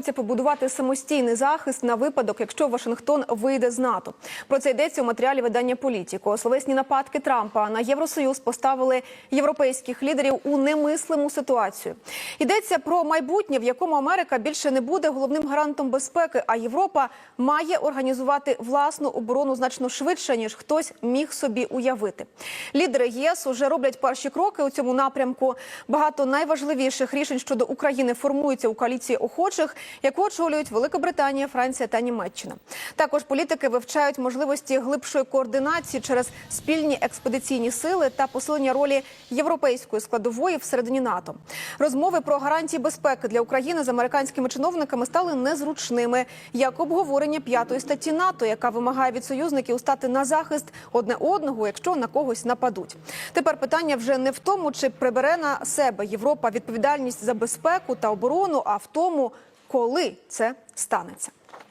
це побудувати самостійний захист на випадок, якщо Вашингтон вийде з НАТО. Про це йдеться у матеріалі видання Політіко. Словесні нападки Трампа на Євросоюз поставили європейських лідерів у немислиму ситуацію. Йдеться про майбутнє, в якому Америка більше не буде головним гарантом безпеки, а Європа має організувати власну оборону значно швидше, ніж хтось міг собі уявити. Лідери єС уже роблять перші кроки у цьому напрямку. Багато найважливіших рішень щодо України формуються у коаліції охочих, яку очолюють Великобританія, Франція та Німеччина. Також політики вивчають можливості глибшої координації через спільні експедиційні сили та посилення ролі європейської складової всередині НАТО. Розмови про гарантії безпеки для України з американськими чиновниками стали незручними, як обговорення п'ятої статті НАТО, яка вимагає від союзників стати на захист одне одного, якщо на когось нападуть. Тепер питання вже не в тому, чи прибере на себе Європа відповідальність за безпеку та оборону, а в тому, коли це станеться.